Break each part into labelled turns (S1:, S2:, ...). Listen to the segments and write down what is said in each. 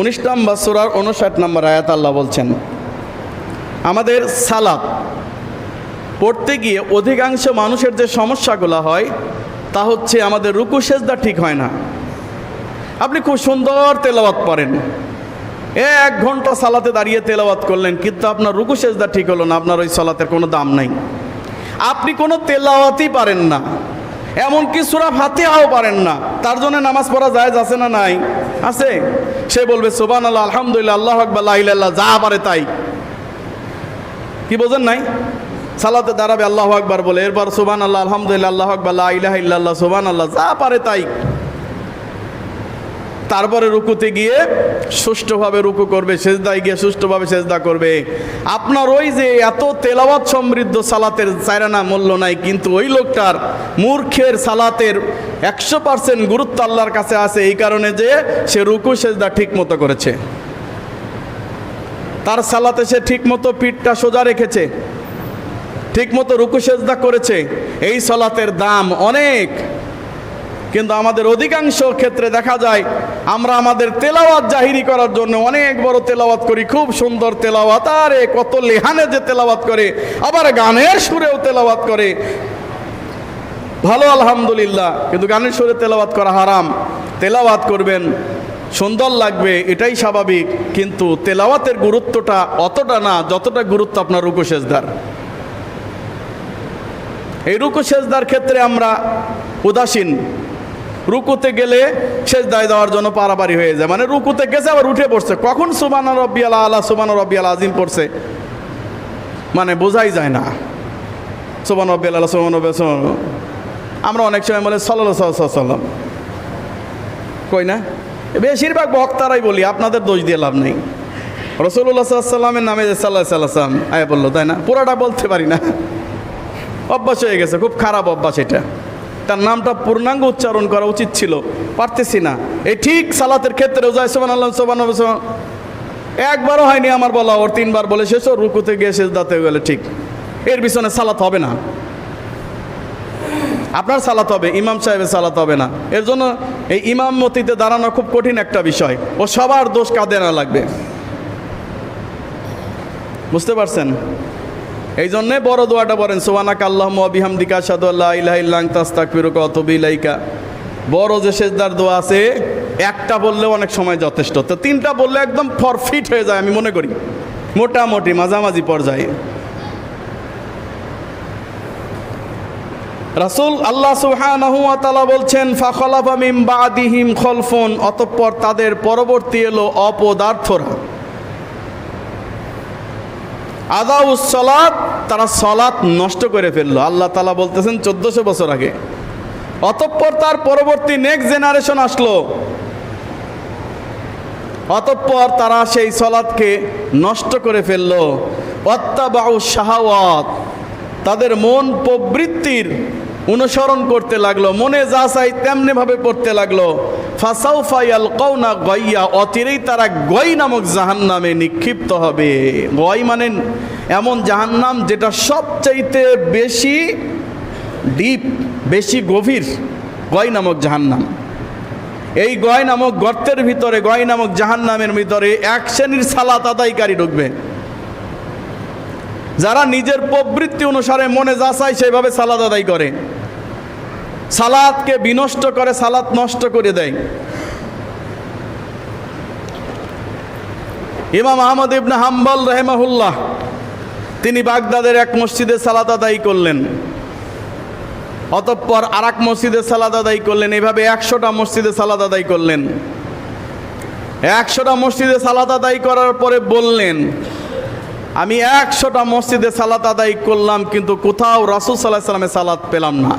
S1: উনিশ নম্বর সুরার উনষাট নম্বর আয়াত আল্লাহ বলছেন, আমাদের সালাদ পড়তে গিয়ে অধিকাংশ মানুষের যে সমস্যাগুলো হয়, তা হচ্ছে আমাদের রুকু সেজদা ঠিক হয় না। আপনি খুব সুন্দর তেলাওয়াত পড়েন। এক ঘণ্টা সালাতে দাঁড়িয়ে তেলাওয়াত করলেন, কিন্তু আপনার রুকু সেজদা ঠিক হলো না, আপনার ওই সালাতের কোনো দাম নাই। আপনি কোনো তেলাওয়াতই পারেন না। এমনকি সুরা ফাতিহাও পারেন না। তার জন্য নামাজ পড়া যায় আছে না নাই? আছে। সে বলবে সোবান আল্লাহ আলহামদুলিল্লাহ আল্লাহ আকবাল্লাহ যা পারে তাই। কি বোঝেন নাই? সালাতে দাঁড়াবে, আল্লাহ আকবার বলে। এরপর সোবান আল্লাহ আলহামদুলিল্লাহ, আল্লাহ আকবাল্লাহ ইলাহ সোবান আল্লাহ যা পারে তাই। তারপরে রুকুতে গিয়ে সুষ্ঠুভাবে রুকু করবে, সেজদায় গিয়ে সুষ্ঠুভাবে সেজদা করবে। আপনার ওই যে এত তেলাওয়াত সমৃদ্ধ সালাতের চাইরানা মূল্য নাই, কিন্তু ওই লোকটার মূর্খের সালাতের একশো পার্সেন্ট গুরুত্ব আল্লাহর কাছে আছে, এই কারণে যে সে রুকু সেজদা ঠিক মতো করেছে। তার সালাতে সে ঠিক মতো পিঠটা সোজা রেখেছে ঠিক মতো রুকু সেজদা করেছে, এই সলাতের দাম অনেক। কিন্তু আমাদের অধিকাংশ ক্ষেত্রে দেখা যায়, আমরা আমাদের তেলাওয়াত জাহিরি করার জন্য অনেক বড় তেলাওয়াত করি, খুব সুন্দর তেলাওয়াত, আরে কত লেহানে যে তেলাওয়াত করে, আবার গানের সুরেও তেলাওয়াত করে। ভালো, আলহামদুলিল্লাহ, কিন্তু গানের সুরে তেলাওয়াত করা হারাম। তেলাওয়াত করবেন, সুন্দর লাগবে, এটাই স্বাভাবিক, কিন্তু তেলাওয়াতের গুরুত্বটা অতটা না, যতটা গুরুত্ব আপনার রুকু সেজদার। এই রুকু সেজদার ক্ষেত্রে আমরা উদাসীন রুকুতে গেলে শেষ দায় দেওয়ার জন্য পারাপারি হয়ে যায়। মানে রুকুতে গেছে, আবার উঠে পড়ছে। কখন সুবান আলা আল্লাহ সুবান রব্বি আলা আজিম পড়ছে? মানে বোঝাই যায় না। সুবান রব্বি আল্লাহ সুবান রব্বি সুবহান- আমরা অনেক সময় বলে সাল্লাহ সাল্লাম। কই না? বেশিরভাগ বক্তারাই বলি, আপনাদের দোষ দিয়ে লাভ নেই। রসুল্লাহ সাল্লামের নামে যে সাল্লাহ সাল্লাম আয়া বলল, তাই না? পুরোটা বলতে পারি না। অভ্যাস হয়ে গেছে, খুব খারাপ অভ্যাস এটা। তার নামটা পূর্ণাঙ্গ উচ্চারণ করা উচিত ছিল। পারতেছি না। এই ঠিক সালাতের ক্ষেত্রেও যায় সোমান আল্লাহ সোমান একবারও হয়নি আমার বলা, ওর তিনবার বলে শেষ ও রুকুতে গিয়ে শেষ দাতে গেলে ঠিক। এর পিছনে সালাত হবে না। আপনার সালাত হবে, ইমাম সাহেবের সালাত হবে না। এর জন্য এই ইমাম মতিতে দাঁড়ানো খুব কঠিন একটা বিষয়। ও সবার দোষ কাঁদে না লাগবে। বুঝতে পারছেন? এই জন্যে বড় দোয়াটা বলেন সোয়ানাক আল্লাহ বিহামদিকা সাদু আল্লাহ ইলাহ ইল্লাং অতবিলাইকা বড় যে শেষদার দোয়া আছে, একটা বললে অনেক সময় যথেষ্ট। তো তিনটা বললে একদম ফরফিট হয়ে যায়, আমি মনে করি। মোটামুটি, মাঝামাঝি পর্যায়ে। রাসূল আল্লাহ তাআলা বলছেন, ফাখলাফা মিন বাদিহিম খলফুন। অতঃপর তাদের পরবর্তী এলো অপদার্থরা। আদাউস সলাত, তারা সলাত নষ্ট করে ফেলল। আল্লাহ তালা বলতেছেন, চোদ্দশো বছর আগে। অতঃপর তার পরবর্তী নেক্সট জেনারেশন আসলো। অতঃপর তারা সেই সলাদকে নষ্ট করে ফেলল। অত্যাবাউ শাহাওয়াত, তাদের মন প্রবৃত্তির অনুসরণ করতে লাগল, মনে যা চাই তেমনিভাবে পড়তে লাগল। ফাসাউফাইয়াল কৌনা গইয়া, অচিরেই তারা গই নামক জাহান্নামে নিক্ষিপ্ত হবে। গয় মানে এমন জাহান্নাম যেটা সবচাইতে বেশি ডিপ, বেশি গভীর গয় নামক জাহান্নাম। এই গয় নামক গর্তের ভিতরে গয় নামক জাহান্নামের ভিতরে এক শ্রেণির সালাত আদায়কারী ঢুকবে। যারা নিজের প্রবৃত্তি অনুসারে মনে যা চায় সেইভাবে সালাদ আদায় করে। সালাদকে বিনষ্ট করে, সালাদ নষ্ট করে দেয়। ইমাম আহমদ ইবনে হাম্বল রহেমাহুল্লাহ, তিনি বাগদাদের এক মসজিদে সালাদ আদায় করলেন। অতঃপর আর এক মসজিদে সালাদ আদায় করলেন। এভাবে একশোটা মসজিদে সালাদ আদায় করলেন। একশোটা মসজিদে সালাদ আদায় করার পরে বললেন আমি একশোটা মসজিদে সালাত আদায় করলাম, কিন্তু কোথাও রাসুল সাল্লাহ সাল্লামের সালাত পেলাম না।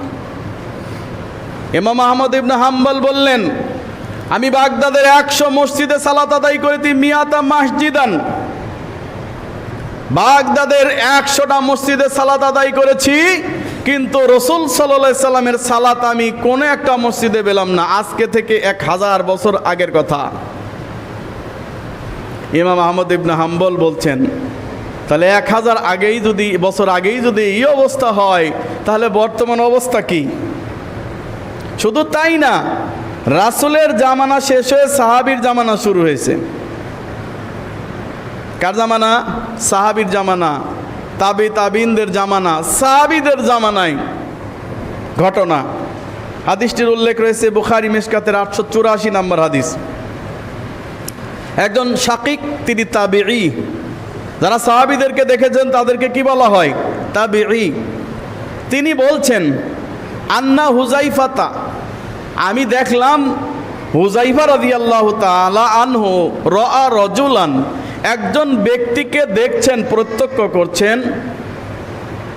S1: ইমাম আহমদ ইবনে হাম্বল বললেন, আমি বাগদাদের একশো মসজিদে সালাত আদায় করেছি মিয়াতা মাসজিদান। বাগদাদের একশোটা মসজিদে সালাত আদায় করেছি, কিন্তু রসুল সাল্লাহ সাল্লামের সালাত আমি কোনো একটা মসজিদে পেলাম না। আজকে থেকে এক হাজার বছর আগের কথা। ইমাম আহমদ ইবনে হাম্বল বলছেন তাহলে এক হাজার আগেই যদি, বছর আগেই যদি এই অবস্থা হয়, তাহলে বর্তমান অবস্থা কি? শুধু তাই না, রাসুলের জামানা শেষ হয়ে সাহাবির জামানা শুরু হয়েছে। কার জামানা? সাহাবির জামানা, তাবি তাবিনদের জামানা, সাহাবিদের জামানায় ঘটনা। হাদিসটির উল্লেখ রয়েছে বুখারি মেশকাতের আটশো চুরাশি নম্বর হাদিস। একজন শাকিক তিনি তাবিঈ। যারা সাহাবিদেরকে দেখেছেন তাদেরকে কি বলা হয়? তাবিঈ। তিনি বলছেন, আন্না হুজাইফাতা। আমি দেখলাম হুজাইফা রাদিয়াল্লাহু তাআলা আনহু রআ রজুলান, একজন ব্যক্তিকে দেখছেন, প্রত্যক্ষ করছেন,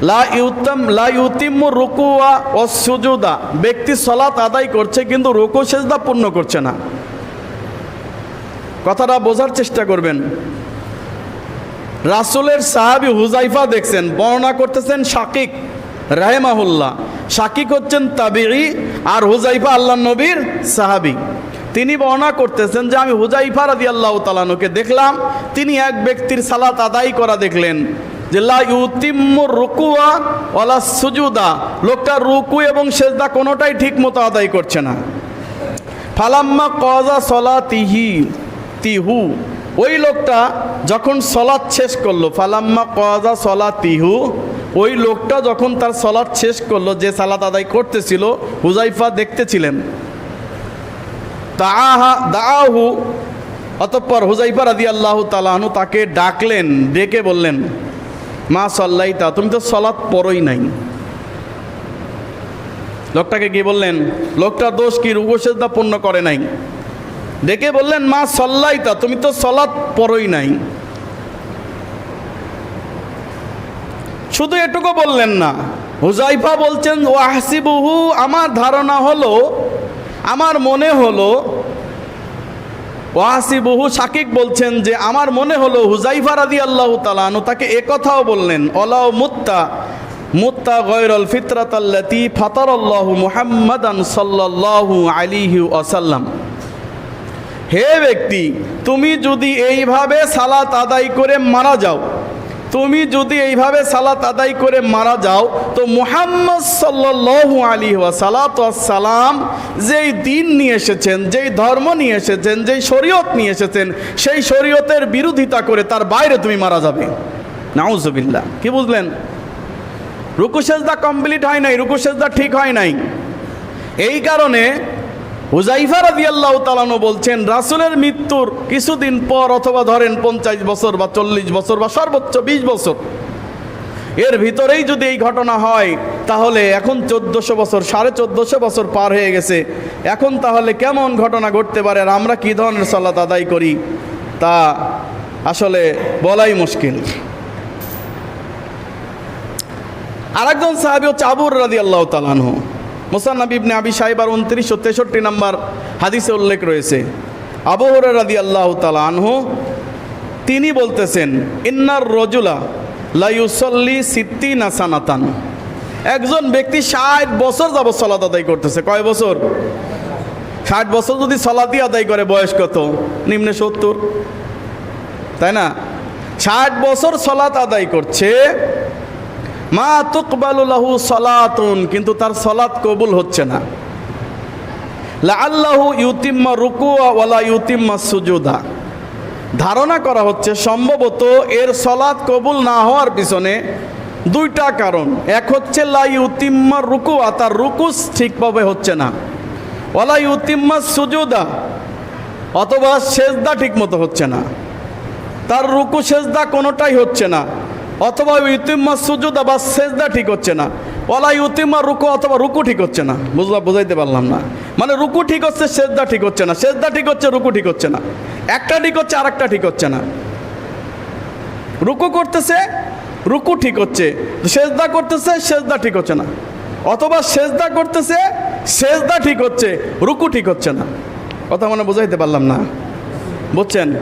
S1: লা ইউতাম, লা ইউতিম্মু রুকুয়া ও সুজুদা। ব্যক্তি সলাত আদায় করছে, কিন্তু রুকু সেজদা পূর্ণ করছে না। কথাটা বোঝার চেষ্টা করবেন। রাসুলের সাহাবি হুজাইফা দেখছেন, বর্ণনা করতেছেন শাকিক রাহেমাহুল্লাহ। শাকিক হচ্ছেন তাবিরি আর হুজাইফা আল্লাহ নবীর সাহাবি। তিনি বর্ণনা করতেছেন যে, আমি হুজাইফা রাদি আল্লাহ তালানুকে দেখলাম, তিনি এক ব্যক্তির সালাত আদায় করা দেখলেন যে, লা ইউতিম্মুর রুকুয়া ওয়ালা সুজুদা। লোকটা রুকু এবং সেজদা কোনোটাই ঠিক মতো আদায় করছে না। ফালাম্মা কজা সলা তিহি তিহু। ওই লোকটা যখন সলাৎ শেষ করল, ফালাম্মা কজা সলা তিহু ওই লোকটা যখন তার সলাৎ শেষ করল, যে সালাত আদায় করতেছিল, হুজাইফা দেখতেছিলেন। তাহা দাহু অতঃপর হুজাইফা রাদি আল্লাহ তালাহনু তাকে ডাকলেন, ডেকে বললেন, মা সল্লাই তা তুমি তো সলাৎ পরই নাই। লোকটাকে গিয়ে বললেন লোকটা দোষ কি? রুগোসেজদা পূর্ণ করে নাই। ডেকে বললেন, মা সল্লাইতা তুমি তো সলাৎ পরই নাই। শুধু এটুকু বললেন না, হুজাইফা বলছেন ও হাসিবুহু আমার ধারণা হলো, আমার মনে হলো ওয়াসিবুহু শাকিক বলছেন যে, আমার মনে হলো হুজাইফা রাদি আল্লাহ তালানু তাকে একথাও বললেন অলাও মুত্তা মুত্তা গয়রল ফিতরাত আল্লাতি ফাতার আল্লাহু মুহাম্মাদান সাল্লাল্লাহু আলিহি ওয়াসাল্লাম। হে ব্যক্তি, তুমি যদি এইভাবে সালাত আদায় করে মারা যাও, তুমি যদি এইভাবে সালাত আদায় করে মারা যাও, তো মুহাম্মদ সাল্লাল্লাহু আলী সালাম যেই দিন নিয়ে এসেছেন, যেই ধর্ম নিয়ে এসেছেন, যেই শরীয়ত নিয়ে এসেছেন, সেই শরীয়তের বিরোধিতা করে তার বাইরে তুমি মারা যাবে। নাউজবিল্লা কি বুঝলেন? রুকু সেজদা কমপ্লিট হয় নাই, রুকু সেজদা ঠিক হয় নাই। এই কারণে হুজাইফা রাদিয়াল্লাহু তালানো বলছেন, রাসূলের মৃত্যুর কিছুদিন পর অথবা ধরেন পঞ্চাশ বছর বা চল্লিশ বছর বা সর্বোচ্চ বিশ বছর, এর ভিতরেই যদি এই ঘটনা হয়, তাহলে এখন চোদ্দোশো বছর, সাড়ে চোদ্দোশো বছর পার হয়ে গেছে। এখন তাহলে কেমন ঘটনা ঘটতে পারে আর আমরা কী ধরনের সালাত আদায় করি, তা আসলে বলাই মুশকিল। আরেকজন সাহাবি হচ্ছে আবুর রাদি আল্লাহ তালানহ মুসান্নাব আবি সাহেবার উনত্রিশশো তেষট্টি নম্বর হাদিসে উল্লেখ রয়েছে। আবহর রাদি আল্লাহ তালানহ তিনি বলতেছেন, ইন্নার রজুলা লাইউসল্লি সিদ্দি নাসানাতান একজন ব্যক্তি ষাট বছর যাবৎ সলাত আদায় করতেছে। কয় বছর? ষাট বছর যদি সলাতি আদায় করে, বয়স কত? নিম্নে সত্তর। তাই না? ষাট বছর সলাত আদায় করছে মা তুকবালুলাহু সলাতুন, কিন্তু তার সলাত কবুল হচ্ছে না। আল্লাহু ইউতিম্মা রুকু ওয়ালা ইউতিম্মা সুজুদা। ধারণা করা হচ্ছে সম্ভবত এর সলাৎ কবুল না হওয়ার পিছনে দুইটা কারণ। এক হচ্ছে লা ইউতিম্মা রুকু তার রুকুস ঠিকভাবে হচ্ছে না। ওয়ালা ইউতিম্মা সুজুদা, অথবা সেজদা ঠিক মতো হচ্ছে না। তার রুকু সেজদা কোনোটাই হচ্ছে না। অথবা ইউতিম্মা সুজুদা বা সেজদা ঠিক হচ্ছে না। ওলা ইউতিম্মা রুকু অথবা রুকু ঠিক হচ্ছে না। বুঝলাম বুঝাইতে পারলাম না। মানে রুকু ঠিক হচ্ছে, সেজদা ঠিক হচ্ছে না। সেজদা ঠিক হচ্ছে, রুকু ঠিক হচ্ছে না। একটা ঠিক হচ্ছে আর একটা ঠিক হচ্ছে না। রুকু করতেছে, রুকু ঠিক হচ্ছে। সেজদা করতেছে, সেজদা ঠিক হচ্ছে না। অথবা সেজদা করতেছে, সেজদা ঠিক হচ্ছে, রুকু ঠিক হচ্ছে না। কথা মানে বুঝাইতে পারলাম না। বুঝছেন?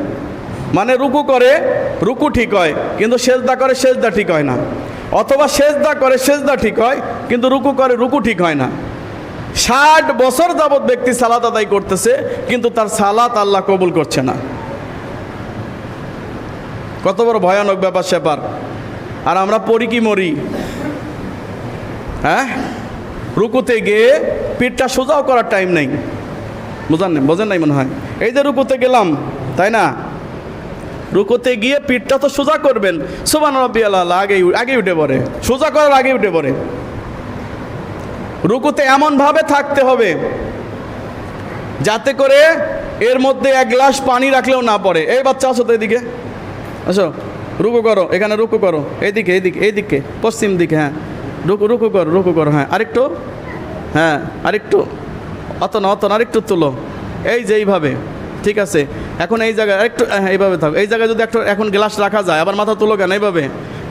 S1: মানে রুকু করে, রুকু ঠিক হয়, কিন্তু সেজদা করে সেজদা ঠিক হয় না। অথবা সেজদা করে সেজদা ঠিক হয়, কিন্তু রুকু করে রুকু ঠিক হয় না। ষাট বছর যাবৎ ব্যক্তি সালাত আদায় করতেছে, কিন্তু তার সালাত আল্লাহ কবুল করছে না। কত বড় ভয়ানক ব্যাপার স্যাপার। আর আমরা পড়ি কি মরি? হ্যাঁ? রুকুতে গিয়ে পিঠটা সোজাও করার টাইম নেই। বোঝান বোঝেন নাই মনে হয়? এই যে রুকুতে গেলাম, তাই না? রুকুতে গিয়ে পিঠটা তো সোজা করবেন। সুবান রব্বি আল্লাহ আগেই আগে উঠে পড়ে। সোজা করার আগে উঠে পড়ে। রুকুতে এমনভাবে থাকতে হবে, যাতে করে এর মধ্যে এক গ্লাস পানি রাখলেও না পড়ে। এই বাচ্চা আসো তো এদিকে। আসো, রুকু করো, এখানে রুকু করো। এইদিকে এইদিকে এইদিকে পশ্চিম দিকে হ্যাঁ। রুকু রুকু করো রুকু করো হ্যাঁ। আরেকটু হ্যাঁ আরেকটু। অত না অত না, আরেকটু তুলো। এই যে এইভাবে। ঠিক আছে, এখন এই জায়গায় আরেকটু হ্যাঁ এইভাবে থাকো। এই জায়গায় যদি একটা এখন গ্লাস রাখা যায়, আবার মাথা তুলো কেন এইভাবে?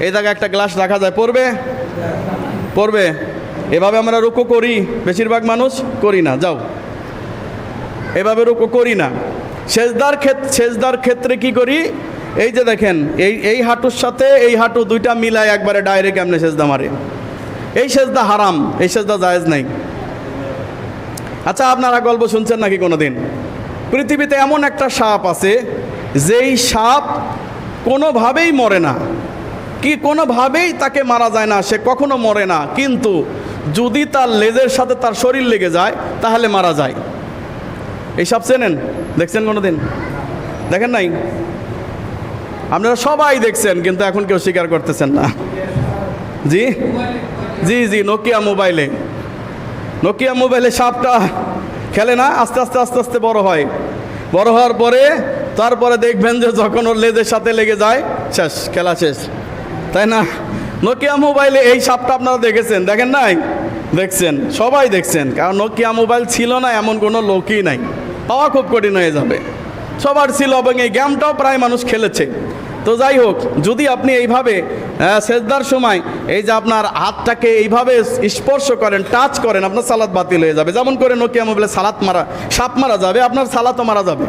S1: এই জায়গায় একটা গ্লাস রাখা যায়, পড়বে? পড়বে। এভাবে আমরা রুকু করি, বেশিরভাগ মানুষ করি না, যাও। এভাবে রুকু করি না। সেজদার ক্ষেত্রে সেজদার ক্ষেত্রে কি করি? এই যে দেখেন, এই এই হাঁটুর সাথে এই হাঁটু দুইটা মিলায় একবারে ডাইরেক্ট এমনি সেজদা মারে। এই সেজদা হারাম, এই সেজদা জায়েজ নাই। আচ্ছা আপনারা গল্প শুনছেন নাকি কোনোদিন? পৃথিবীতে এমন একটা সাপ আছে, যেই সাপ কোনোভাবেই মরে না। কি কোনোভাবেই তাকে মারা যায় না, সে কখনো মরে না, কিন্তু যদি তার লেজের সাথে তার শরীর লেগে যায়, তাহলে মারা যায়। এই সাপ চেনেন? দেখছেন কোনো দিন দেখেন নাই? আপনারা সবাই দেখছেন, কিন্তু এখন কেউ স্বীকার করতেছেন না। জি? জি জি নোকিয়া মোবাইলে নোকিয়া মোবাইলে সাপটা খেলে না, আস্তে আস্তে আস্তে আস্তে বড় হয়। বড় হওয়ার পরে, তারপরে দেখবেন যে যখন ওর লেজের সাথে লেগে যায়, শেষ, খেলা শেষ। তাই না? নোকিয়া মোবাইলে এই সাপটা আপনারা দেখেছেন? দেখেন নাই? দেখছেন? সবাই দেখছেন। কারণ নোকিয়া মোবাইল ছিল না, এমন কোনো লোকই নাই। পাওয়া খুব কঠিন হয়ে যাবে। সবার ছিল এবং এই গেমটাও প্রায় মানুষ খেলেছে। তো যাই হোক, যদি আপনি এইভাবে সেজদার সময় এই যে আপনার হাতটাকে এইভাবে স্পর্শ করেন টাচ করেন, আপনার সালাদ বাতিল হয়ে যাবে। যেমন করে নোকিয়া মোবাইলে সালাত মারা, সাপ মারা যাবে, আপনার সালাতও মারা যাবে।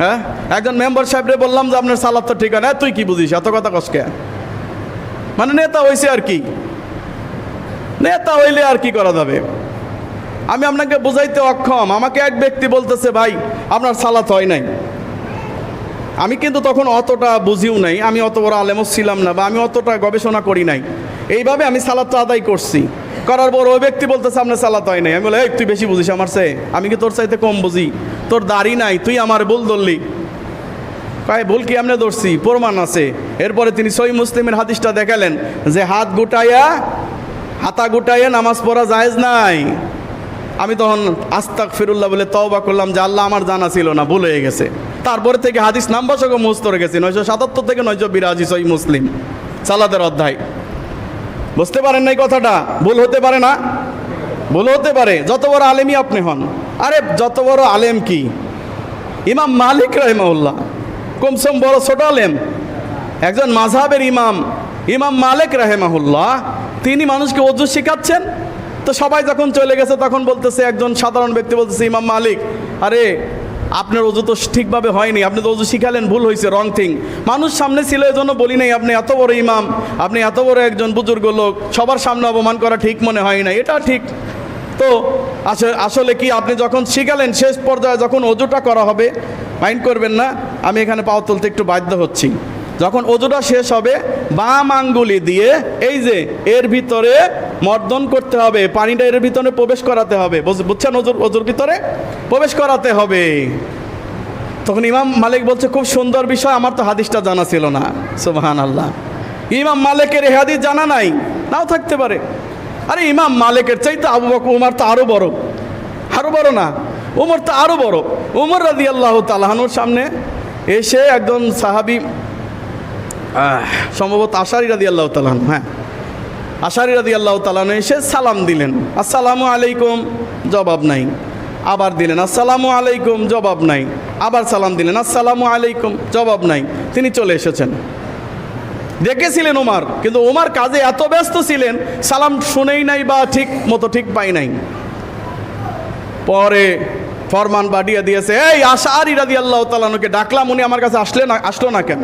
S1: হ্যাঁ? একজন মেম্বার সাহেবরে বললাম যে, আপনার সালাদ তো ঠিক তুই কি বুঝিস? এত কথা কসকে মানে নেতা হয়েছে আর কি। নেতা হইলে আর কি করা যাবে? আমি আপনাকে বুঝাইতে অক্ষম। আমাকে এক ব্যক্তি বলতেছে, ভাই, আপনার সালাত হয় নাই। আমি কিন্তু তখন অতটা বুঝিও নাই, আমি অত বড় আলেমও ছিলাম না বা আমি অতটা গবেষণা করি নাই। এইভাবে আমি সালাদটা আদায় করছি। করার পর ওই ব্যক্তি বলতেছে, আপনার সালাত হয় নাই। আমি বলে তুই বেশি বুঝিস আমার সে আমি কি তোর চাইতে কম বুঝি? তোর দাড়ি নাই, তুই আমার ভুল ধরলি। কয়, ভুল কি আমরা ধরছি? প্রমাণ আছে। এরপরে তিনি সই মুসলিমের হাদিসটা দেখালেন যে, হাত গুটাইয়া, হাতা গুটাইয়া নামাজ পড়া জায়েজ নাই। আমি তখন আস্তাক ফিরুল্লাহ বলে তওবা করলাম যে, আল্লাহ আমার জানা ছিল না, ভুল হয়ে গেছে। তারপরে থেকে হাদিস নাম্বার সঙ্গে মুস্তরে গেছি। নয়শো সাতাত্তর থেকে নয়শো বিরাশি সই মুসলিম। সালাদের অধ্যায়। বুঝতে পারেন না এই কথাটা? ভুল হতে পারে না? ভুল হতে পারে। যত বড় আলেমই আপনি হন। আরে, যত বড় আলেম কি? ইমাম মালিক রহমাউল্লাহ কমসম বড় ছোট আলেম। একজন মাঝহাবের ইমাম ইমাম মালিক রাহেমাহুল্লাহ। তিনি মানুষকে অজু শেখাচ্ছেন। তো সবাই যখন চলে গেছে, তখন বলতেছে, একজন সাধারণ ব্যক্তি বলতেছে, ইমাম মালিক, আরে আপনার অজু তো ঠিকভাবে হয়নি। আপনি তো অজু শিখালেন, ভুল হয়েছে রং থিং মানুষ সামনে ছিল এই জন্য বলি নাই, আপনি এত বড় ইমাম, আপনি এত বড় একজন বুজুর্গ লোক, সবার সামনে অপমান করা ঠিক মনে হয় না এটা ঠিক। তো আসলে আসলে কি আপনি যখন শিখালেন, শেষ পর্যায়ে যখন অজুটা করা হবে মাইন্ড করবেন না, আমি এখানে পাও তুলতে একটু বাধ্য হচ্ছি। যখন অজুটা শেষ হবে, বাম আঙ্গুলি দিয়ে এই যে এর ভিতরে মর্দন করতে হবে, পানিটা এর ভিতরে প্রবেশ করাতে হবে, বুঝ- বুঝছেন অজুর অজুর ভিতরে? প্রবেশ করাতে হবে। তখন ইমাম মালিক বলছে, খুব সুন্দর বিষয়, আমার তো হাদিসটা জানা ছিল না। সুবহান আল্লাহ ইমাম মালিকের হাদিস জানা নাই, নাও থাকতে পারে। আরে ইমাম মালিকের চাইতে আবু বকর, উমার তো আরও বড়। আরও বড় না? উমর তো আরও বড়। উমর রাজি আল্লাহ তালাহানুর সামনে এসে একজন সাহাবি সম্ভবত আশারি রাদি আল্লাহ তালাহান হ্যাঁ। আশারি রাদি আল্লাহ তালাহানু এসে সালাম দিলেন। আসসালামু আলাইকুম, জবাব নাই। আবার দিলেন, আসসালামু আলাইকুম, জবাব নাই। আবার সালাম দিলেন, আসসালামু আলাইকুম, জবাব নাই। তিনি চলে এসেছেন। দেখেছিলেন ওমার, কিন্তু ওমার কাজে এত ব্যস্ত ছিলেন, সালাম শুনেই নাই বা ঠিক মতো ঠিক পাই নাই। পরে ফরমান বাড়িয়ে দিয়েছে, এই আশারি রাদি আল্লাহ তালানুকে ডাকলাম, উনি আমার কাছে আসলে না, আসলো না কেন?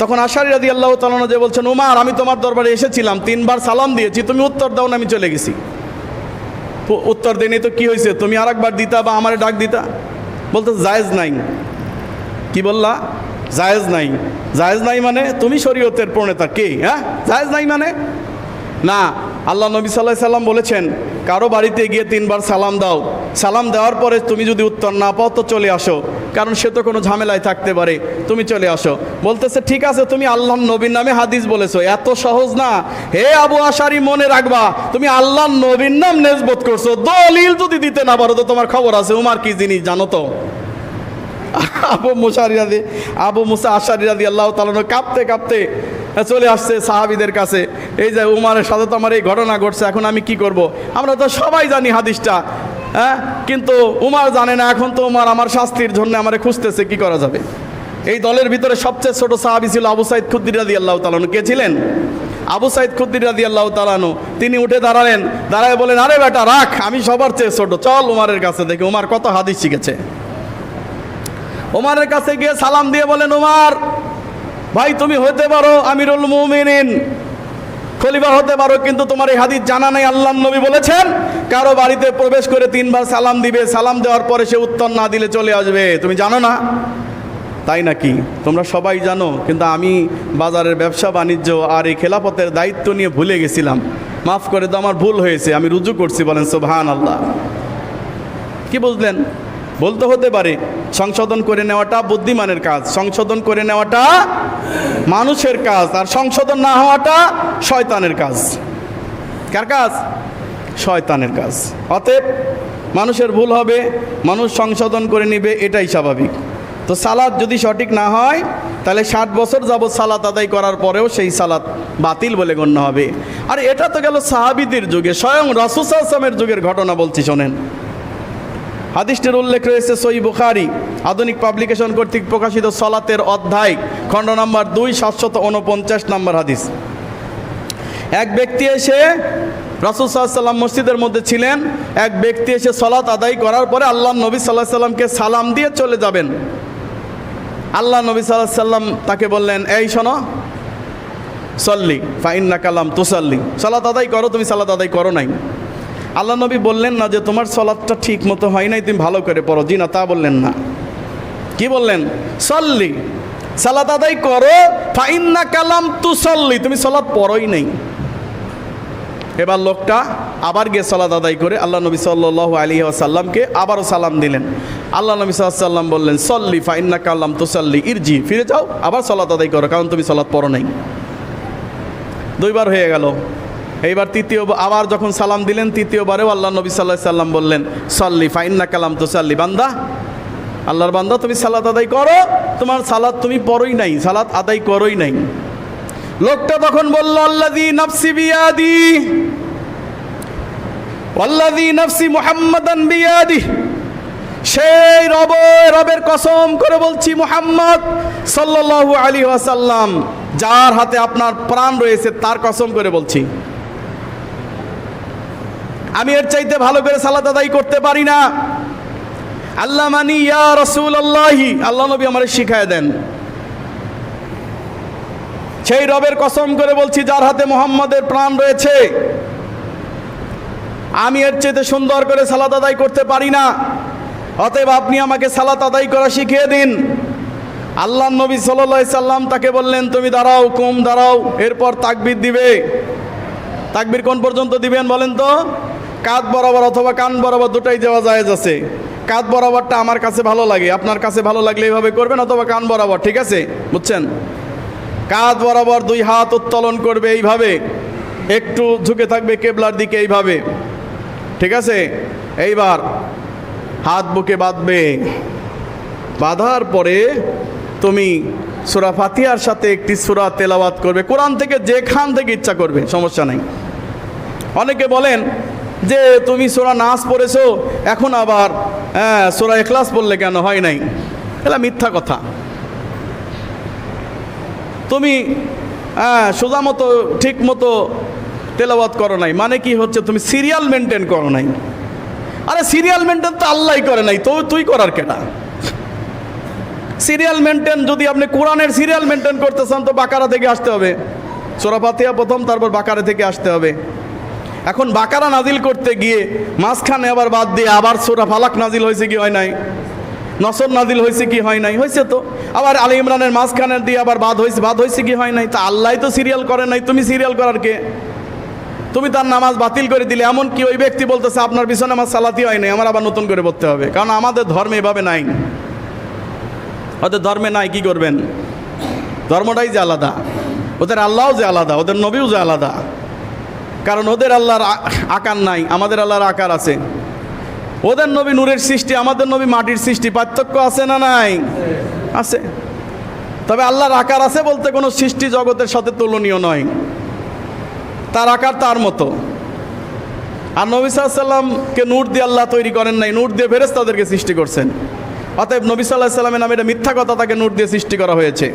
S1: তখন আশারি রাদি আল্লাহ তালানু যে বলছেন, উমার, আমি তোমার দরবারে এসেছিলাম, তিনবার সালাম দিয়েছি, তুমি উত্তর দাও না, আমি চলে গেছি। উত্তর দেনি তো কি হয়েছে? তুমি আর একবার দিতা বা আমারে ডাক দিতা? বলতে, জায়েজ নাই। কি বললা? জায়েজ নাই। জায়েজ নাই মানে? তুমি শরীয়তের প্রণেতা, কে? হ্যাঁ জায়েজ নাই মানে? না, আল্লাহ নবী সাল্লাহ সাল্লাম বলেছেন, কারও বাড়িতে গিয়ে তিনবার সালাম দাও। সালাম দেওয়ার পরে তুমি যদি উত্তর না পাও, তো চলে আসো। কারণ সে তো কোনো ঝামেলায় থাকতে পারে। তুমি চলে আসো। বলতেছে, ঠিক আছে, তুমি আল্লাহ নবীর নামে হাদিস বলেছ। এত সহজ না। হে আবু আশারি, মনে রাখবা, তুমি আল্লাহ নবীর নাম নেজবত করছ। দলিল যদি দিতে না পারো, তো তোমার খবর আছে। উমার কি জিনিস জানো তো? আবু মুসারি রাদি, আবু মুসা আশারি রাদি আল্লাহ তালন কাঁপতে কাঁপতে চলে আসছে সাহাবিদের কাছে। এই যে উমারের সাথে তো আমার এই ঘটনা ঘটছে, এখন আমি কি করব। আমরা তো সবাই জানি হাদিসটা। হ্যাঁ? কিন্তু উমার জানে না, এখন তো উমার আমার শাস্তির জন্য আমার খুঁজতেছে, কি করা যাবে? এই দলের ভিতরে সবচেয়ে ছোট সাহাবি ছিল আবু সাইদ খুদ্দির রাদি আল্লাহ তালানু কে ছিলেন? আবু সাইদ খুদ্দির রাদি আল্লাহ তালানু তিনি উঠে দাঁড়ালেন, দাঁড়ায় বলেন, আরে বেটা, রাখ, আমি সবার চেয়ে ছোট। চল উমারের কাছে দেখি। উমার কত হাদিস শিখেছে। ওমারের কাছে গিয়ে সালাম দিয়ে বলেন ওমার ভাই তুমি হতে পারো, আমিরুল মুমিনিন। খলিফা হতে পারো, কিন্তু তোমার এই হাদিস জানা নাই। আল্লাহ নবী বলেছেন, কারও বাড়িতে প্রবেশ করে তিনবার সালাম দিবে, সালাম দেওয়ার পরে সে উত্তর না দিলে চলে আসবে। তুমি জানো না? তাই নাকি? তোমরা সবাই জানো, কিন্তু আমি বাজারের ব্যবসা বাণিজ্য আর এই খেলাপথের দায়িত্ব নিয়ে ভুলে গেছিলাম। মাফ করে তো আমার ভুল হয়েছে, আমি রুজু করছি, বলেন সোভান আল্লাহ কি বুঝলেন? বলতে হতে পারে, সংশোধন করে নেওয়াটা বুদ্ধিমানের কাজ, সংশোধন করে নেওয়াটা মানুষের কাজ, আর সংশোধন না হওয়াটা শয়তানের কাজ। কার কাজ? শয়তানের কাজ। অতএব মানুষের ভুল হবে, মানুষ সংশোধন করে নিবে, এটাই স্বাভাবিক। তো সালাদ যদি সঠিক না হয়, তাহলে ষাট বছর যাবৎ সালাত আদায় করার পরেও সেই সালাত বাতিল বলে গণ্য হবে। আর এটা তো গেল সাহাবিদের যুগে, স্বয়ং রাসুসামের যুগের ঘটনা বলছি, শোনেন। হাদিসটির উল্লেখ রয়েছে সই বুখারি, আধুনিক পাবলিকেশন কর্তৃক প্রকাশিত সলাতের অধ্যায়, খণ্ড নম্বর দুই, সাতশত উনপঞ্চাশ নম্বর হাদিস। এক ব্যক্তি এসে রাসুল সাল্লাম মসজিদের মধ্যে ছিলেন, এক ব্যক্তি এসে সলাত আদায় করার পরে আল্লাহ নবী সাল্লাহ সাল্লামকে সালাম দিয়ে চলে যাবেন। আল্লাহ নবী সাল্লাহ সাল্লাম তাকে বললেন, এই শোনো, সল্লি ফাইন্না কালাম তুসাল্লি। সালাত আদায় করো, তুমি সালাত আদায় করো নাই। আল্লাহ নবী বললেন না যে তোমার সলাদটা ঠিক মতো হয় নাই, তুমি ভালো করে পড়ো। জি না, তা বললেন না। কি বললেন? সল্লি। সালাত আদায় করো, ফাইন্না কালাম তুসল্লি তুমি সলাদ পড়োই নেই। এবার লোকটা আবার গিয়ে সালাদ আদায় করে আল্লাহ নবী সাল্লাহ আলী আসাল্লামকে আবারও সালাম দিলেন। আল্লাহ নবী সাল্লাম বললেন, সল্লি, ফাইন্না কাল্লাম তুসাল্লি ইরজি, ফিরে যাও, আবার সলাত আদায় করো, কারণ তুমি সলাদ পড়ো নাই। দুইবার হয়ে গেল। এইবার তৃতীয় আবার যখন সালাম দিলেন, তৃতীয়বারেও আল্লাহ নবী সাল্লাহ সাল্লাম বললেন, সল্লি, ফাইন্না কালাম তো সাল্লি, বান্দা। আল্লাহর বান্দা, তুমি সালাত আদায় করো, তোমার সালাদ তুমি পড়োই নাই, সালাত আদায় করোই নাই। লোকটা তখন বলল আল্লাদি নফসি বিয়াদি আল্লাদি নফসি মুহাম্মাদান বিয়াদি। সেই রব, রবের কসম করে বলছি, মুহাম্মদ সাল্লাল্লাহু আলী ওয়াসাল্লাম, যার হাতে আপনার প্রাণ রয়েছে, তার কসম করে বলছি। আমি এর চাইতে ভালো করে সালাত আদায় করতে পারি না। আল্লাহ মানি ইয়া রসুল আল্লাহি আল্লাহ নবী আমার শিখায় দেন। সেই রবের কসম করে বলছি, যার হাতে মোহাম্মদের প্রাণ রয়েছে, আমি এর চেয়ে সুন্দর করে সালাত আদায় করতে পারি না। অতএব আপনি আমাকে সালাত আদায় করা শিখিয়ে দিন। আল্লাহ নবী সাল্লা সাল্লাম তাকে বললেন, তুমি দাঁড়াও, কুম দাঁড়াও। এরপর তাকবির দিবে। তাকবির কোন পর্যন্ত দিবেন বলেন তো? কাঁধ বরাবর অথবা কান বরাবর দুটাই যাওয়া যায় আছে। কাঁধ বরাবরটা আমার কাছে ভালো লাগে, আপনার কাছে ভালো লাগলে এইভাবে করবেন অথবা কান বরাবর, ঠিক আছে? বুঝছেন? কাঁধ বরাবর দুই হাত উত্তোলন করবে এইভাবে, একটু ঝুঁকে থাকবে কেবলার দিকে এইভাবে, ঠিক আছে? এইবার হাত বুকে বাঁধবে। বাঁধার পরে তুমি সুরা ফাতিহার সাথে একটি সুরা তেলাওয়াত করবে। কোরআন থেকে যেখান থেকে ইচ্ছা করবে, সমস্যা নাই। অনেকে বলেন যে তুমি সোরা নাচ পড়েছো, এখন আবার হ্যাঁ সোরা এখলাস বললে কেন? হয় নাই। এটা মিথ্যা কথা। তুমি হ্যাঁ সোজা মতো, ঠিক মতো তেলাওয়াত করো নাই। মানে কি হচ্ছে? তুমি সিরিয়াল মেনটেন করো নাই। আরে, সিরিয়াল মেনটেন তো আল্লাহ করে নাই। তো তুই করার কেটা সিরিয়াল মেনটেন, যদি আপনি কোরআনের সিরিয়াল মেনটেন করতে চান, তো বাকারা থেকে আসতে হবে। সোরাপাতিয়া প্রথম, তারপর বাকারা থেকে আসতে হবে। এখন বাকারা নাজিল করতে গিয়ে মাঝখানে আবার বাদ দিয়ে আবার সোরা ফালাক নাজিল হয়েছে কি হয় নাই? নসর নাজিল হয়েছে কি হয় নাই? হয়েছে তো। আবার আলী ইমরানের মাঝখানে দিয়ে আবার বাদ হয়েছে বাদ হয়েছে কি হয় নাই? তা আল্লাহ তো সিরিয়াল করে নাই, তুমি সিরিয়াল করার কে? তুমি তার নামাজ বাতিল করে দিলে, এমন কি ওই ব্যক্তি বলতেছে, আপনার পিছনে আমার সালাতি হয় নাই, আমার আবার নতুন করে পড়তে হবে? কারণ আমাদের ধর্মে এভাবে নাই। ওদের ধর্মে নাই, কি করবেন? ধর্মটাই যে আলাদা। ওদের আল্লাহও যে আলাদা, ওদের নবীও যে আলাদা। কারণ ওদের আল্লাহর আকার নাই, আমাদের আল্লাহর আকার আছে। ওদের নবী নূরের সৃষ্টি, আমাদের নবী মাটির সৃষ্টি, পার্থক্য আছে না নাই? আছে। তবে আল্লাহর আকার আছে বলতে কোনো সৃষ্টি জগতের সাথে তুলনীয় নয়। তার আকার তার মতো। আর নবী সাল্লামকে নূর দিয়ে আল্লাহ তৈরি করেন নাই, নূর দিয়ে ফেরেস তাদেরকে সৃষ্টি করছেন। অতএব নবী সাল্লাহ সাল্লামের নামে এটা মিথ্যা কথা তাকে নূর দিয়ে সৃষ্টি করা হয়েছে।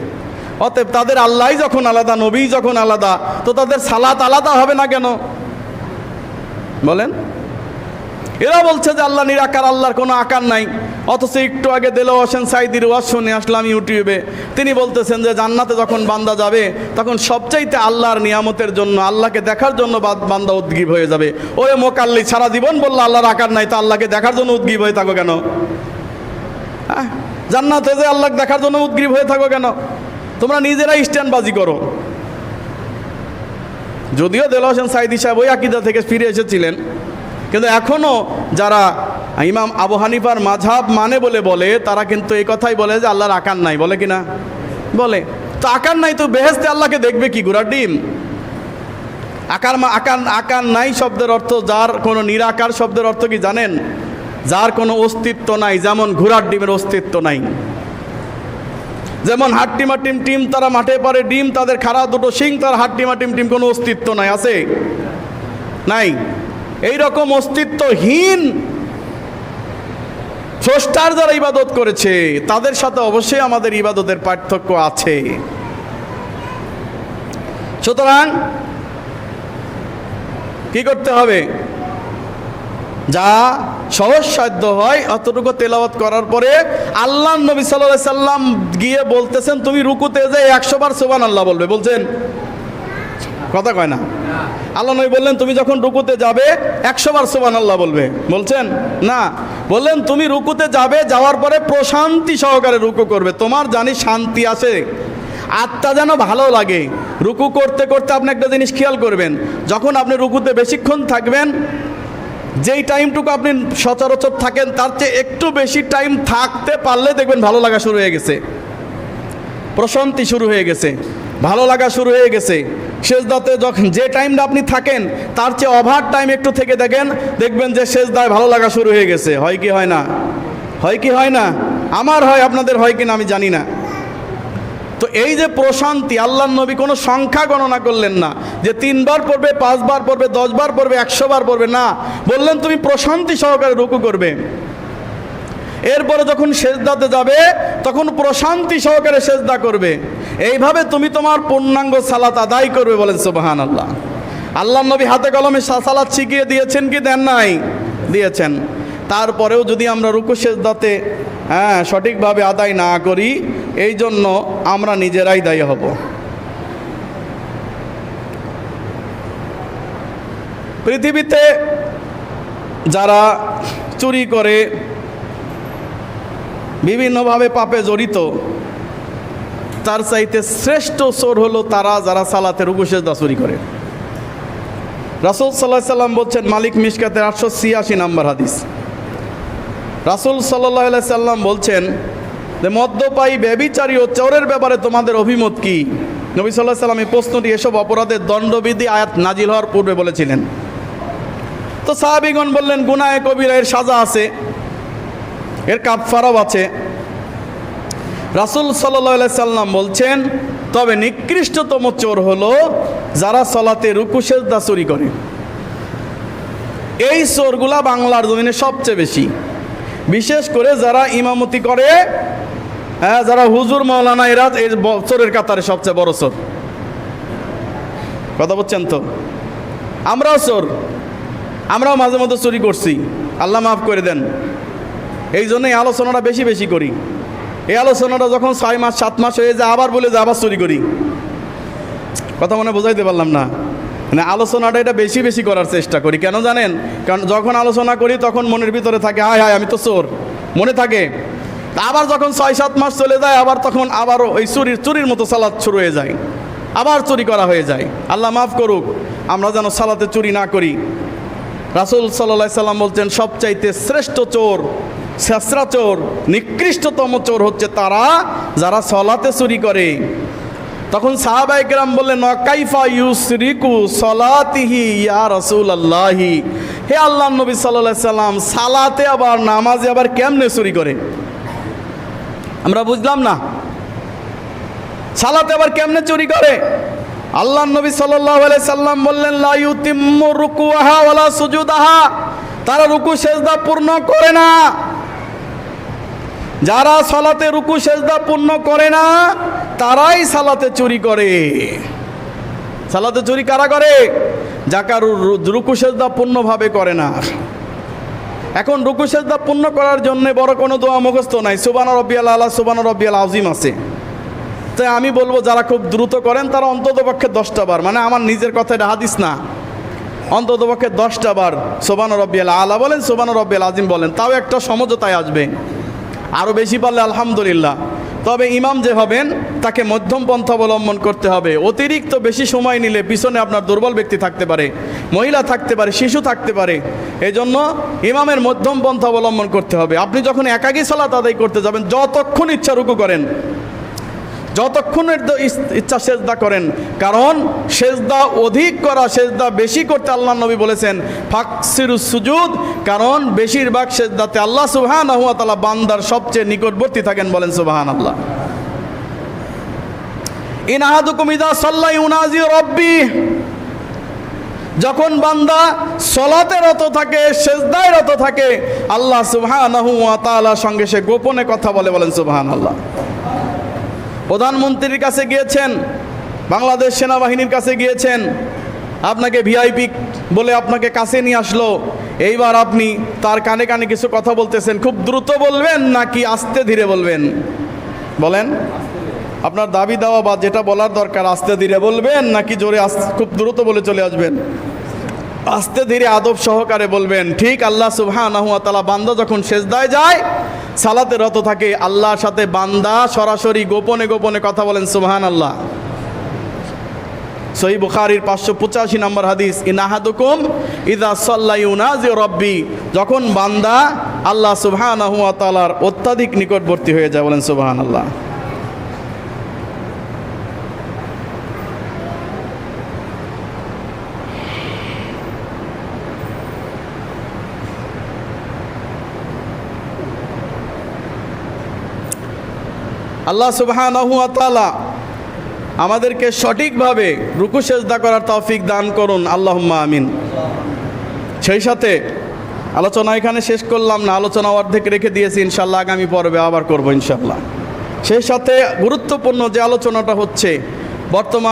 S1: অতএব তাদের আল্লাহ যখন আলাদা নবী যখন আলাদা তো তাদের সালাত আলাদা হবে না কেন? বলেন। এরা বলছে যে আল্লাহ নিরাকার আল্লাহর কোনো আকার নাই। অথচ একটু আগে দিল হোসেন সাইদির ওয়াজ শুনে আসলাম ইউটিউবে। তিনি বলতেছেন যে জান্নাতে যখন বান্দা যাবে তখন সবচাইতে আল্লাহর নিয়ামতের জন্য আল্লাহকে দেখার জন্য বান্দা উদ্গীব হয়ে যাবে। ওরে মোকাল্লি সারা জীবন বলল আল্লাহর আকার নাই তো আল্লাহকে দেখার জন্য উদ্গীব হয়ে থাকো কেন? আহ, জান্নাতে যে আল্লাহ দেখার জন্য উদ্গ্রীব হয়ে থাকো কেন? তোমরা নিজেরাই স্ট্যান্ডবাজি করো। যদিও দেল হোসেন সাইদি সাহেব ওই আকিদা থেকে ফিরে এসেছিলেন, কিন্তু এখনও যারা ইমাম আবু হানিফার মাঝাব মানে বলে বলে, তারা কিন্তু এই কথাই বলে যে আল্লাহর আকার নাই, বলে কি না বলে। তো আকার নাই তো বেহেস্তে আল্লাহকে দেখবে কি গুড়ার ডিম? আকার আকার আকার নাই শব্দের অর্থ যার কোনো নিরাকার শব্দের অর্থ কি জানেন? যার কোনো অস্তিত্ব নাই, যেমন ঘোড়ার ডিমের অস্তিত্ব নাই। যেমন হাট্টিমা টিম টিম তারা মাঠে পারে, ডিম তাদের খাড়া, দুটো শিং, তার হাট্টিমা টিম টিম কোনো অস্তিত্ব নাই, আছে? নাই? এই রকম অস্তিত্বহীন স্রষ্টার যারা ইবাদত করেছে, তাদের সাথে অবশ্যই আমাদের ইবাদতের পার্থক্য আছে। সুতরাং, কি করতে হবে? যা সহজ সাধ্য হয় অতটুকু তেলাওয়াত করার পরে আল্লাহ নবী সাল্লাহ সাল্লাম গিয়ে বলতেছেন, তুমি রুকুতে যে একশো বার সোবান আল্লাহ বলবে। বলছেন, কথা কয় না? আল্লাহ নবী বললেন, তুমি যখন রুকুতে যাবে, একশো বার সোবান আল্লাহ বলবে। বলছেন, না। বললেন, তুমি রুকুতে যাবে, যাওয়ার পরে প্রশান্তি সহকারে রুকু করবে। তোমার জানি শান্তি আছে। আত্মা যেন ভালো লাগে। রুকু করতে করতে আপনি একটা জিনিস খেয়াল করবেন, যখন আপনি রুকুতে বেশিক্ষণ থাকবেন যেই টাইমটুকু আপনি সচরাচর থাকেন, তার চেয়ে একটু বেশি টাইম থাকতে পারলে দেখবেন ভালো লাগা শুরু হয়ে গেছে। প্রশান্তি শুরু হয়ে গেছে, ভালো লাগা শুরু হয়ে গেছে। শেষদাতে যখন যে টাইমটা আপনি থাকেন, তার চেয়ে ওভার টাইম একটু থেকে দেখেন, দেখবেন যে শেষদায় ভালো লাগা শুরু হয়ে গেছে। হয় কি হয় না? হয় কি হয় না? আমার হয়, আপনাদের হয় কি না আমি জানি না। তো এই যে প্রশান্তি আল্লাহ নবী কোনো সংখ্যা গণনা করলেন না যে তিনবার পড়বে, পাঁচবার পড়বে, দশবার পড়বে একশো বার পড়বে, না। বললেন, তুমি প্রশান্তি সহকারে রুকু করবে। এরপরে যখন সেজদাতে যাবে, তখন প্রশান্তি সহকারে সেজদা করবে। এইভাবে তুমি তোমার পূর্ণাঙ্গ সালাত আদায় করবে বলেন সুবাহান আল্লাহ আল্লাহ নবী হাতে কলমে সা- সালাত শিখিয়ে দিয়েছেন কি দেন নাই? দিয়েছেন। তারপরেও যদি আমরা রুকু সেজদাতে হ্যাঁ সঠিকভাবে আদায় না করি, এই জন্য আমরা নিজেরাই দায়ী হব। পৃথিবীতে যারা চুরি করে, বিভিন্নভাবে পাপে জড়িত, তার চাইতে শ্রেষ্ঠ চোর হলো তারা যারা সালাতে রুকুশেজদা চুরি করে। রাসুল সাল্লাহ সাল্লাম বলছেন, মালিক মিসকাতের আটশো ছিয়াশি নাম্বার হাদিস। রাসুল সাল্লাহ সাল্লাম বলছেন যে মদ্যপায়ী ব্যবিচারী ও চোরের ব্যাপারে তোমাদের অভিমত কি? নবী সাল্লাহ সাল্লাম এই প্রশ্নটি এসব অপরাধের দণ্ডবিধি আয়াত নাজিল হওয়ার পূর্বে বলেছিলেন। তো সাহাবিগণ বললেন গুনায় কবিরা এর সাজা আছে, এর কাপফারাও আছে। রাসুল সাল্লাহ সাল্লাম বলছেন, তবে নিকৃষ্টতম চোর হলো যারা সলাতে রুকুশেজদা চুরি করে। এই চোরগুলা বাংলার জমিনে সবচেয়ে বেশি। বিশেষ করে যারা ইমামতি করে হ্যাঁ যারা হুজুর মাওলানা এরা এই ব- চোরের কাতারে সবচেয়ে বড় চোর কথা বলছেন তো? আমরাও চোর আমরাও মাঝে মধ্যে চুরি করছি। আল্লাহ মাফ করে দেন। এই জন্য এই আলোচনাটা বেশি বেশি করি। এই আলোচনাটা যখন ছয় মাস, সাত মাস হয়ে যায়, আবার বলে যে আবার চুরি করি। কথা মনে বোঝাইতে পারলাম না। মানে আলোচনাটা এটা বেশি বেশি করার চেষ্টা করি, কেন জানেন? কারণ যখন আলোচনা করি তখন মনের ভিতরে থাকে, হায় হায়, আমি তো চোর। মনে থাকে। আবার যখন ছয়, সাত মাস চলে যায়, আবার তখন আবারও ওই চুরির চুরির মতো সালাদ শুরু হয়ে যায়। আবার চুরি করা হয়ে যায়। আল্লাহ মাফ করুক, আমরা যেন সালাতে চুরি না করি। রাসুল সাল্লাহ সাল্লাম বলছেন, সবচাইতে শ্রেষ্ঠ চোর, শেষরা চোর, নিকৃষ্টতম চোর হচ্ছে তারা যারা সলাতে চুরি করে। তখন সাহাবাইকেরাম বললেন নকাইফা ইউসরিকু সলাতিহি ইয়া রসুল আল্লাহি হে আল্লাহ নবী সাল্লাহ সাল্লাম, সালাতে আবার নামাজে আবার কেমনে চুরি করে? আমরা বুঝলাম না। সালাতে আবার কেমনে চুরি করে? আল্লাহ নবী আলাইহি সাল্লাম বললেন, লা ইউতিম্মু রুকুআহা ওয়ালা সুজুদাহা। তারা রুকু সেজদা পূর্ণ করে না। যারা সালাতে রুকু সেজদা পূর্ণ করে না তারাই সালাতে চুরি করে। সালাতে চুরি কারা করে? যাকা রুকু সেজদা পূর্ণভাবে করে না। এখন রুকু সেজদা পূর্ণ করার জন্য বড় কোনো দোয়া মুখস্থ নাই। সুবানা রব্বিয়াল আল্লাহ সুবানা রব্বিয়াল আজিম আছে। তাই আমি বলব, যারা খুব দ্রুত করেন, তারা অন্তত পক্ষে দশটা বার। মানে আমার নিজের কথা এটা হাদিস না। অন্তত পক্ষে দশটা বার সোবান রব্বিয়াল আলা বলেন সোবান রব্বিয়াল আজিম বলেন। তাও একটা সমঝোতায় আসবে। আরও বেশি পারলে আলহামদুলিল্লাহ। তবে ইমাম যে হবেন, তাকে মধ্যম পন্থা অবলম্বন করতে হবে। অতিরিক্ত বেশি সময় নিলে পিছনে আপনার দুর্বল ব্যক্তি থাকতে পারে, মহিলা থাকতে পারে, শিশু থাকতে পারে। এজন্য ইমামের মধ্যম পন্থা অবলম্বন করতে হবে। আপনি যখন একাগী সলাত আদায় করতে যাবেন, যতক্ষণ ইচ্ছা রুকু করেন যতক্ষণের ইচ্ছা সেজদা করেন, কারণ সেজদা অধিক করা, সেজদা বেশি করতে আল্লাহ নবী বলেছেন, ফাকসিরু সুজুদ, কারণ বেশিরভাগ সেজদাতে আল্লাহ সুবহান তালা বান্দার সবচেয়ে নিকটবর্তী থাকেন বলেন সুবহান আল্লাহ ইনাহাদুকুম ইদা সাল্লাই উনাজি রব্বি, যখন বান্দা সলাতে রত থাকে, সেজদায় রত থাকে, আল্লাহ সুবহানাহু ওয়া তাআলার সঙ্গে সে গোপনে কথা বলে বলেন সুবহান আল্লাহ প্রধানমন্ত্রীর কাছে গিয়েছেন, বাংলাদেশ সেনাবাহিনীর কাছে গিয়েছেন, আপনাকে ভিআইপি বলে আপনাকে কাছে নিয়ে আসলো, এইবার আপনি তার কানে কানে কিছু কথা বলতেছেন, খুব দ্রুত বলবেন নাকি আস্তে ধীরে বলবেন? বলেন, আপনার দাবি দেওয়া বা যেটা বলার দরকার, আস্তে ধীরে বলবেন নাকি জোরে খুব দ্রুত বলে চলে আসবেন? আস্তে ধীরে আদব সহকারে বলবেন, ঠিক আল্লাহ তাআলা বান্দা যখন সেজদায় যায় সালাতে রত থাকে, আল্লাহর সাথে বান্দা সরাসরি গোপনে গোপনে কথা বলেন সুবহান আল্লাহ সহি বুখারির পাঁচশো পঁচাশি নম্বর হাদিস, ইনাহাদুকুম ইদা সাল্লাইউনা যে রব্বি। যখন বান্দা আল্লাহ সুবহান অত্যাধিক নিকটবর্তী হয়ে যায়, বলেন সুবহান আল্লাহ আল্লাহ সুবহান আমাদেরকে সঠিকভাবে রুকু সেজদা করার তৌফিক দান করুন। আল্লাহ আমিন। সেই সাথে আলোচনা এখানে শেষ করলাম, না আলোচনা অর্ধেক রেখে দিয়েছি ইনশাল্লাহ আগামী পর্বে আবার করব ইনশাল্লাহ সেই সাথে গুরুত্বপূর্ণ যে আলোচনাটা হচ্ছে, বর্তমান